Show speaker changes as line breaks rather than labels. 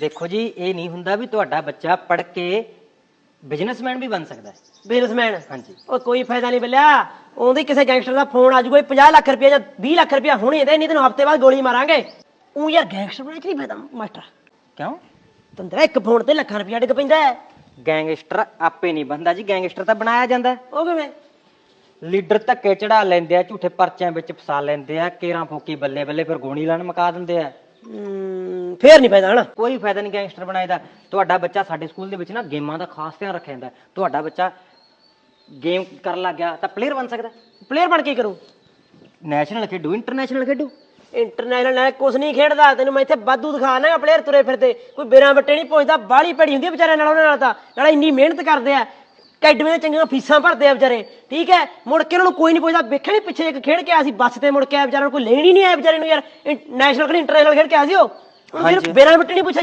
ਦੇਖੋ ਜੀ ਇਹ ਨਹੀਂ ਹੁੰਦਾ ਵੀ ਤੁਹਾਡਾ ਬੱਚਾ ਪੜ੍ਹ ਕੇ ਬਿਜ਼ਨਸਮੈਨ ਵੀ ਬਣ ਸਕਦਾ ਹੈ।
ਬਿਜ਼ਨਸਮੈਨ
ਹਾਂਜੀ।
ਉਹ ਕੋਈ ਫਾਇਦਾ ਨਹੀਂ ਬਿੱਲਿਆ। ਉਹਦੀ ਕਿਸੇ ਗੈਂਗਸਟਰ ਦਾ ਫੋਨ ਆ ਜਾਊਗਾ 50 ਲੱਖ ਰੁਪਏ ਜਾਂ 20 ਲੱਖ ਰੁਪਏ ਹੁਣੇ ਦੇ ਨਹੀਂ ਤੈਨੂੰ ਹਫ਼ਤੇ ਬਾਅਦ ਗੋਲੀ ਮਾਰਾਂਗੇ। ਉਹ ਯਾਰ ਗੈਂਗਸਟਰ ਬਣੇ ਚ ਨਹੀਂ ਫਾਇਦਾ ਮਾਸਟਰ।
ਕਿਉਂ?
ਤੰਦਰਾ ਇੱਕ ਫੋਨ ਤੇ ਲੱਖਾਂ ਰੁਪਏ ਡਿੱਗ ਪੈਂਦਾ ਹੈ।
ਗੈਂਗਸਟਰ ਆਪੇ ਨਹੀਂ ਬੰਦਾ ਜੀ ਗੈਂਗਸਟਰ ਤਾਂ ਬਣਾਇਆ ਜਾਂਦਾ ਹੈ।
ਉਹ ਕਿਵੇਂ?
ਲੀਡਰ ਧੱਕੇ ਚੜਾ ਲੈਂਦੇ ਆ ਝੂਠੇ ਪਰਚਿਆਂ ਵਿੱਚ ਫਸਾ ਲੈਂਦੇ ਆ ਕੇਰਾਂ ਫੋਕੀ ਬੱਲੇ ਬੱਲੇ ਫਿਰ ਗੋਣੀ ਲਾਣ ਮੁਕਾ ਦਿੰਦੇ ਆ।
ਹਮ, ਫੇਰ ਨਹੀਂ ਫਾਇਦਾ ਹਨਾ?
ਕੋਈ ਫਾਇਦਾ ਨਹੀਂ ਗੈਂਗਸਟਰ ਬਣਾਏ ਦਾ। ਤੁਹਾਡਾ ਬੱਚਾ ਸਾਡੇ ਸਕੂਲ ਦੇ ਵਿੱਚ ਨਾ ਗੇਮਾਂ ਦਾ ਖਾਸ ਧਿਆਨ ਰੱਖਿਆ ਜਾਂਦਾ ਹੈ। ਤੁਹਾਡਾ ਬੱਚਾ ਗੇਮ ਕਰਨ ਲੱਗ ਗਿਆ ਤਾਂ ਪਲੇਅਰ ਬਣ ਸਕਦਾ
ਪਲੇਅਰ ਬਣ ਕੇ ਕਰੂ।
ਨੈਸ਼ਨਲ ਖੇਡੂ ਇੰਟਰਨੈਸ਼ਨਲ ਖੇਡੂ।
ਇੰਟਰਨੈਸ਼ਨਲ ਨਾਲ ਕੁਝ ਨਹੀਂ ਖੇਡਦਾ ਤੈਨੂੰ ਮੈਂ ਇੱਥੇ ਵਾਧੂ ਦਿਖਾਣਾ ਪਲੇਅਰ ਤੁਰੇ ਫਿਰਦੇ। ਕੋਈ ਬਿਨਾਂ ਬੱਟੇ ਨਹੀਂ ਪਹੁੰਚਦਾ ਬਾਹਲੀ ਭੜੀ ਹੁੰਦੀ ਆ ਵਿਚਾਰਿਆਂ ਨਾਲ ਉਹਨਾਂ ਨਾਲ ਤਾਂ। ਨਾਲ ਇੰਨੀ ਮਿਹਨਤ ਕਰਦੇ ਆ ਅਕੈਡਮੀ ਦੇ ਚੰਗੀਆਂ ਫੀਸਾਂ ਭਰਦੇ ਆ ਵਿਚਾਰੇ। ਠੀਕ ਹੈ? ਮੁੜ ਕੇ ਉਹਨਾਂ ਨੂੰ ਕੋਈ ਨਹੀਂ ਪੁੱਛਦਾ ਵੇਖਿਆ ਨਹੀਂ ਪਿੱਛੇ ਇੱਕ ਖੇਡ ਕੇ ਆਇਆ ਸੀ ਬੱਸ ਤੇ ਮੁੜ ਕੇ ਆਇਆ ਵਿਚਾਰਿਆਂ ਨੂੰ ਕੋਈ ਲੈਣ ਹੀ ਨਹੀਂ ਆਇਆ ਵਿਚਾਰੇ ਨੂੰ ਯਾਰ। ਨੈਸ਼ਨਲ ਖੇਡ ਇੰਟਰਨੈਸ਼ਨਲ ਖੇਡ ਕੇ ਆਇਆ ਸੀ ਉਹ। ਉਹਨੂੰ ਸਿਰਫ ਬਿਨਾਂ ਬੱਟੇ ਨਹੀਂ ਪੁੱਛਿਆ